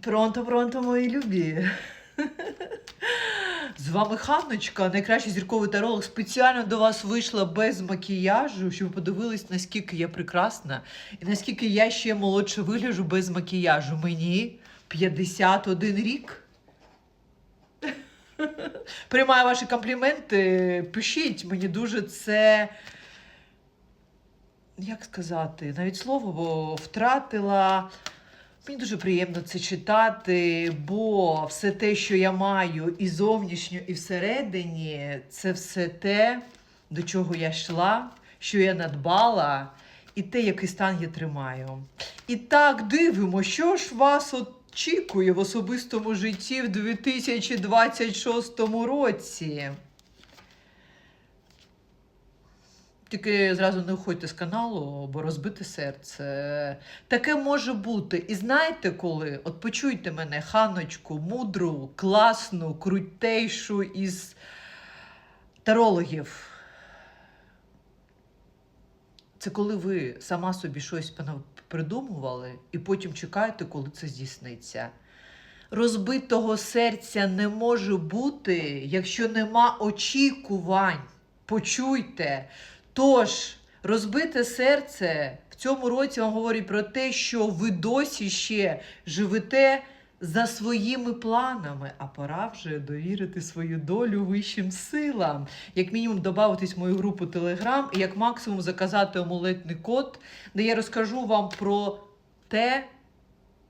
Пронто, пронто, мої любі. З вами Ханночка, найкращий зірковий таролог. Спеціально до вас вийшла без макіяжу, щоб ви подивились, наскільки я прекрасна і наскільки я ще молодше вигляджу без макіяжу. Мені 51 рік. Приймаю ваші компліменти. Пишіть, мені дуже це. Як сказати, навіть слово бо втратила. Мені дуже приємно це читати, бо все те, що я маю і зовнішньо, і всередині, це все те, до чого я йшла, що я надбала, і те, який стан я тримаю. І так дивимо, що ж вас очікує в особистому житті в 2026 році. Тільки зразу не уходьте з каналу, бо розбите серце. Таке може бути. І знаєте коли? От почуйте мене, ханочку, мудру, класну, крутейшу із тарологів. Це коли ви сама собі щось придумували, і потім чекаєте, коли це здійсниться. Розбитого серця не може бути, якщо нема очікувань. Почуйте. Тож, розбите серце в цьому році вам говорить про те, що ви досі ще живете за своїми планами, а пора вже довірити свою долю вищим силам. Як мінімум, додатись в мою групу Телеграм і як максимум заказати амулетний код, де я розкажу вам про те,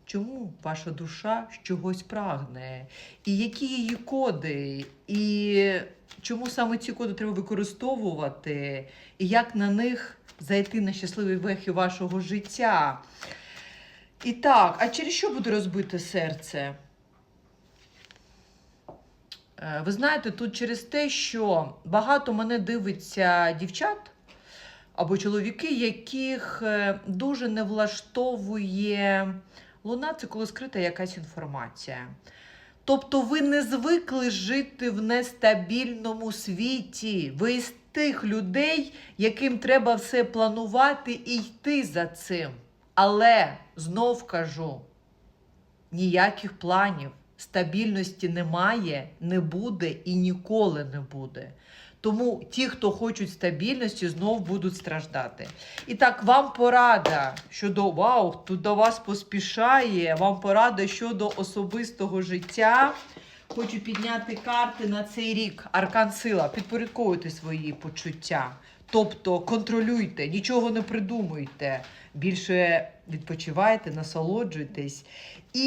чому ваша душа чогось прагне, і які її коди, і чому саме ці коди треба використовувати, і як на них зайти на щасливий вехи вашого життя. І так, а через що буде розбите серце? Е, Ви знаєте, тут через те, що багато мене дивиться дівчат або чоловіки, яких е, дуже не влаштовує луна, це коли скрита якась інформація. Тобто ви не звикли жити в нестабільному світі. Ви із тих людей, яким треба все планувати і йти за цим. Але знов кажу: ніяких планів, стабільності немає, не буде і ніколи не буде. Тому ті, хто хочуть стабільності, знов будуть страждати. І так, вам порада щодо вау, тут до вас поспішає. Вам порада щодо особистого життя. Хочу підняти карти на цей рік. Аркан сила. Підпорядковуйте свої почуття. Тобто контролюйте, нічого не придумуйте. Більше відпочивайте, насолоджуйтесь. І